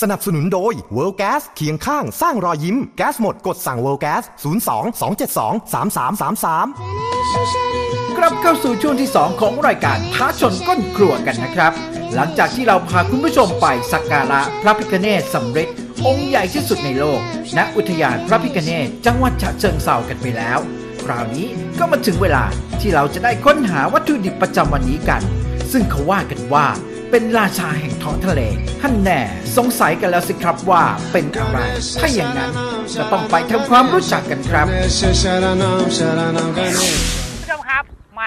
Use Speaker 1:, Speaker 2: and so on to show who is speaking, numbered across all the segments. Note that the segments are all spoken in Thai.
Speaker 1: สนับสนุนโดย World Gas เคียงข้างสร้างรอยยิ้มแก๊สหมดกดสั่ง World Gas 02 272 3333
Speaker 2: กลับเข้าสู่ช่วงที่ 2 ของรายการท้าชนก้นครัวกันนะครับ หลังจากที่เราพาคุณผู้ชมไปสักการะพระพิฆเนศสำเร็จ องค์ใหญ่ที่สุดในโลก ณอุทยานพระพิฆเนศจังหวัดฉะเชิงเซากันไปแล้ว คราวนี้ก็มาถึงเวลาที่เราจะได้ค้นหาวัตถุดิบประจำวันนี้กัน ซึ่งเขาว่ากันว่า เป็นราชาแห่งท้องทะเลท่านแน่สงสัยกันแล้วสิครับว่าเป็นอะไร ถ้าอย่างนั้นก็ต้องไปทำความรู้จักกันครับ
Speaker 3: ผู้ชมครับแหม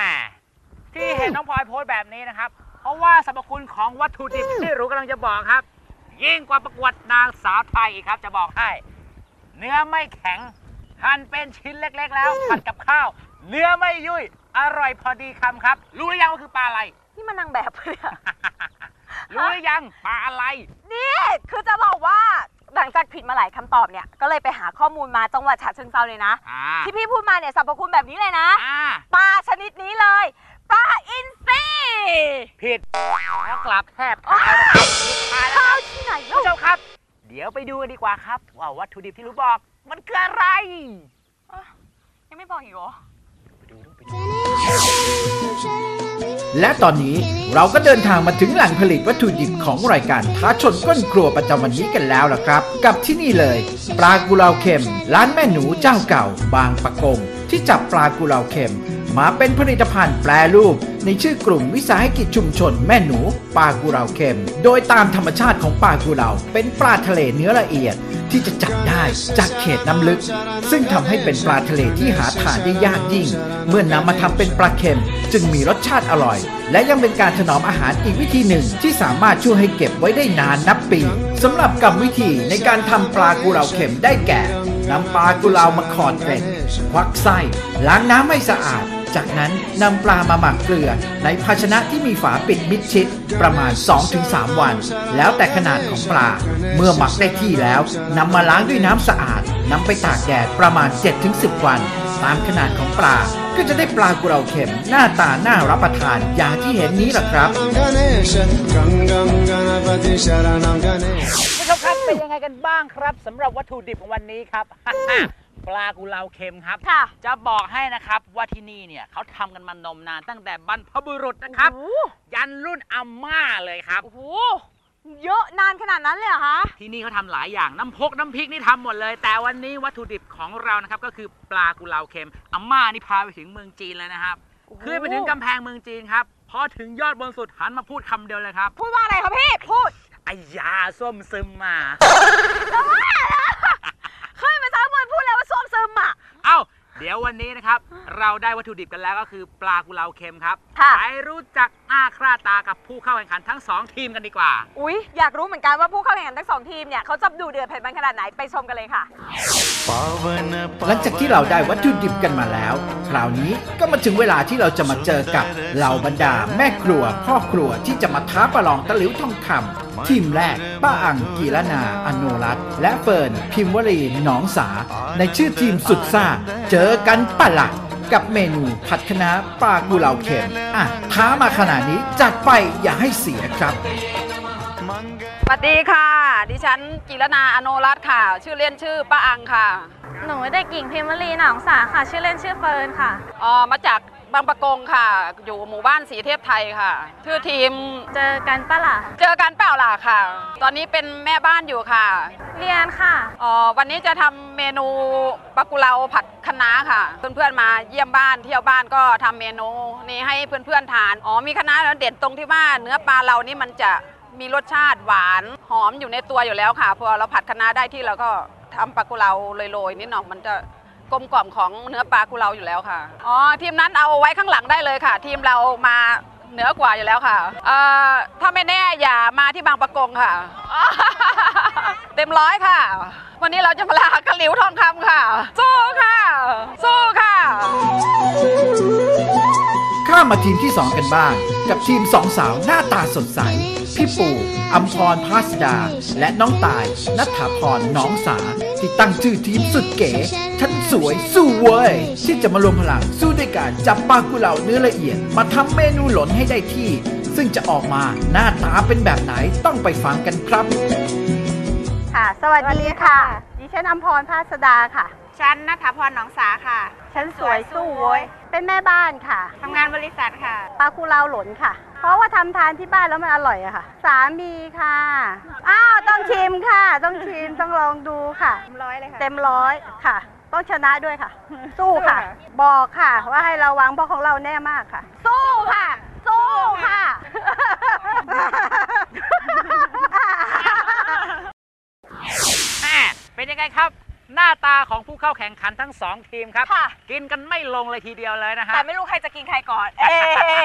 Speaker 3: ที่เห็นน้องพลอยโพสต์แบบนี้นะครับ เพราะว่าสรรพคุณของวัตถุดิบที่รู้กำลังจะบอกครับ ยิ่งกว่าประกวดนางสาวไทยอีกครับจะบอกให้ เนื้อไม่แข็งหั่นเป็นชิ้นเล็กๆ แล้วผัดกับข้าว เนื้อไม่ยุ่ยอร่อยพอดีคำครับ รู้หรือยังว่าคือปลาอะไร
Speaker 4: นี่มันนางแบบเลยอะ
Speaker 3: รู้หรือยังปลาอะไร
Speaker 4: นี่คือจะบอกว่าหลังจากผิดมาหลายคำตอบเนี่ย ก็เลยไปหาข้อมูลมาจังหวัดฉะเชิงเซาเลยนะ
Speaker 3: อ่า
Speaker 4: ที่พี่พูดมาเนี่ยสรรพคุณแบบนี้เลยนะ
Speaker 3: อ่า
Speaker 4: ปลาชนิดนี้เลย ปลาอินทรี
Speaker 3: ผิดแล้วกลับแทบเท้านะครับผิดทายแล้วค
Speaker 4: ข้า
Speaker 3: รั
Speaker 4: ว
Speaker 3: บ
Speaker 4: ที่ไหน
Speaker 3: คุณ
Speaker 4: เล่า
Speaker 3: ผู้ชมครับ เดี๋ยวไปดูกันดีกว่าครับว่าวัตถุดิบที่รู้บอก มันคืออะไร
Speaker 4: ยังไม่บอกอีกเหรอ
Speaker 2: และตอนนี้เราก็เดินทางมาถึงแหล่งผลิตวัตถุดิบของรายการท้าชนก้นครัวประจำวันนี้กันแล้วล่ะครับ กับที่นี่เลย ปลากุเลาเค็ม ร้านแม่หนูเจ้าเก่า บางปะกง ที่จับปลากุเลาเค็ม มาเป็นผลิตภัณฑ์แปรรูป ในชื่อกลุ่มวิสาหกิจชุมชนแม่หนูปลากุเลาเค็ม โดยตามธรรมชาติของปลากุเลาเป็นปลาทะเลเนื้อละเอียดที่จะจับได้จากเขตน้ำลึก ซึ่งทำให้เป็นปลาทะเลที่หาทานได้ยากยิ่ง เมื่อนนำมาทำเป็นปลาเค็ม จึงมีรสชาติอร่อย และยังเป็นการถนอมอาหารอีกวิธีหนึ่งที่สามารถช่วยให้เก็บไว้ได้นานนับปีสำหรับกรรมวิธีในการทำปลากุเลาเค็มได้แก่นำปลากุเลามาขอดเกล็ดควักไส้ล้างน้ำให้สะอาด จากนั้นนำปลามาหมักเกลือในภาชนะที่มีฝาปิดมิดชิดประมาณ 2-3 วัน แล้วแต่ขนาดของปลา เมื่อหมักได้ที่แล้วนำมาล้างด้วยน้ำสะอาดนำไปตากแดดประมาณ 7-10 วัน ตามขนาดของปลาก็จะได้ปลากุเลาเข็มหน้าตาน่ารับประทานอย่างที่เห็นนี้แหละครับ
Speaker 3: ผู้ชมครับเป็นยังไงกันบ้างครับสำหรับวัตถุดิบของวันนี้ครับ ปลากุเลาเค็มครับ
Speaker 4: ค่ะ
Speaker 3: จะบอกให้นะครับว่าที่นี่เนี่ยเขาทำกันมานมนานตั้งแต่บรรพบุรุษนะครับ
Speaker 4: โอ้โห
Speaker 3: ยันรุ่นอาม่าเลยครับ
Speaker 4: โอ้โหเยอะนานขนาดนั้นเลยเหรอคะ
Speaker 3: ที่นี่เขาทำหลายอย่างน้ำพกน้ำพริกนี่ทำหมดเลย แต่วันนี้วัตถุดิบของเรานะครับก็คือปลากุเลาเค็มอาม่านี่พาไปถึงเมืองจีนเลยนะครับ
Speaker 4: โอ้โห
Speaker 3: ขึ้นไปถึงกำแพงเมืองจีนครับพอถึงยอดบนสุดหันมาพูดคำเดียวเลยครับ
Speaker 4: พูดว่าอะไรคะพี่ พูด
Speaker 3: ไอ้ยาส้มซึมมา
Speaker 4: เคยมาสามวันพูดแล้วว่าส้วมซึมอะ
Speaker 3: เดี๋ยววันนี้นะครับ เราได้วัตถุดิบกันแล้วก็คือปลากุเลาเค็มครับ
Speaker 4: ค่ะ
Speaker 3: ไปรู้จักหน้าค่าตากับผู้เข้าแข่งขันทั้งสองทีมกันดีกว่า
Speaker 4: อุ๊ย อยากรู้เหมือนกันว่าผู้เข้าแข่งขันทั้งสองทีมเนี่ยเขาจะดูเดือดเผ็ดมันขนาดไหนไปชมกันเลยค่ะ
Speaker 2: หลังจากที่เราได้วัตถุดิบกันมาแล้ว คราวนี้ก็มาถึงเวลาที่เราจะมาเจอกับเหล่าบรรดาแม่ครัวพ่อครัวที่จะมาท้าประลองตะหลิวทองคำทีมแรก ป้าอังกีรนาอโนรัตน์และเฟิร์นพิมวรีหนองสา ในชื่อทีมสุดซ่า เจอกันปะละ กับเมนูผัดคะน้าปลากุเลาเค็มอะท้ามาขนาดนี้จัดไปอย่าให้เสียครับ
Speaker 5: สวัสดีค่ะ ดิฉันกิรนาอโนรัตน์ค่ะ ชื่อเล่นชื่อป้าอังค่ะ
Speaker 6: หนูเด็กหญิงพิมพ์ลีหนองสาค่ะ ชื่อเล่นชื่อเฟิร์นค่ะ
Speaker 5: เอ่อมาจาก บางประกงค่ะ อยู่หมู่บ้านสีเทพไทยค่ะ ชื่อทีม
Speaker 6: เจอกันปะล่ะ
Speaker 5: เจอกันเปล่าล่ะค่ะ ตอนนี้เป็นแม่บ้านอยู่ค่ะ
Speaker 6: เรียนค่ะ
Speaker 5: เอ่อวันนี้จะทำเมนูปลากุเลาผัดคะน้าค่ะ เพื่อนๆมาเยี่ยมบ้านเที่ยวบ้านก็ทำเมนูนี้ให้เพื่อนๆทาน อ๋อมีคะน้าแล้วเด่นตรงที่ว่าเนื้อปลาเรานี่มันจะมีรสชาติหวานหอมอยู่ในตัวอยู่แล้วค่ะ พอเราผัดคะน้าได้ที่เราก็ทำปลากุเลาโรยๆนิดหน่อยมันจะ กลมกล่อมของเนื้อปลากุเลาอยู่แล้วค่ะ อ๋อทีมนั้นเอาไว้ข้างหลังได้เลยค่ะ ทีมเรามาเหนือกว่าอยู่แล้วค่ะเอ่อถ้าไม่แน่อย่ามาที่บางประกงค่ะ เต็มร้อยค่ะ วันนี้เราจะมาลากระหลิวทองคำค่ะสู้ค่ะสู้า
Speaker 2: มมาทีมที่ 2 กันบ้าง กับทีมสองสาวหน้าตาสดใส พี่ปู่อัมพรพาสดา และน้องตายนัทธาพรน้องสา ที่ตั้งชื่อทีมสุดเก๋ฉันสวยสู้เว้ย ที่จะมารวมพลังสู้ด้วยการจับปลากุเลาเนื้อละเอียด มาทำเมนูหลนให้ได้ที่ ซึ่งจะออกมาหน้าตาเป็นแบบไหนต้องไปฟังกันครับ
Speaker 7: สวัสดีค่ะ ดิฉันอมพรภาสดาค่ะ
Speaker 6: ฉันนัทพรหนองสาค่ะ
Speaker 7: ฉันสวยสู้โวย เป็นแม่บ้านค่ะ
Speaker 6: ทำงานบริษัทค่ะ
Speaker 7: ปลาคูเลาหลนค่ะ เพราะว่าทำทานที่บ้านแล้วมันอร่อยอะค่ะ สามีค่ะ อ้าวต้องชิมค่ะ ต้องชิมต้องลองดูค่ะ
Speaker 6: เต็มร้อยเลยค่ะ
Speaker 7: เต็มร้อยค่ะ ต้องชนะด้วยค่ะ สู้ค่ะ บอกค่ะ ว่าให้ระวังเพราะของเราแน่มากค่ะ สู้ค่ะ สู้ค่ะ
Speaker 3: แม่เป็นยังไงครับ หน้าตาของผู้เข้าแข่งขันทั้งสองทีมครับ
Speaker 4: ค่ะ
Speaker 3: กินกันไม่ลงเลยทีเดียวเลยนะฮะ
Speaker 4: แต่ไม่รู้ใครจะกินใครก่อน เอ๊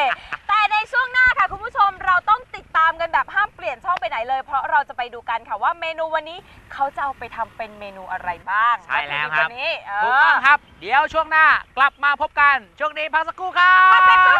Speaker 4: ะแต่ในช่วงหน้าค่ะ คุณผู้ชมเราต้องติดตามกันแบบห้ามเปลี่ยนช่องไปไหนเลย เพราะเราจะไปดูกันค่ะว่าเมนูวันนี้เขาจะเอาไปทำเป็นเมนูอะไรบ้าง
Speaker 3: ใช่แล้วครับ
Speaker 4: วัตถุดิวันนี้เอ
Speaker 3: ถูก
Speaker 4: อ
Speaker 3: ต้องครับ เดี๋ยวช่วงหน้ากลับมาพบกัน ช่วงนี้พักสักครู่ครับ
Speaker 4: พักสักครู่ค่ะ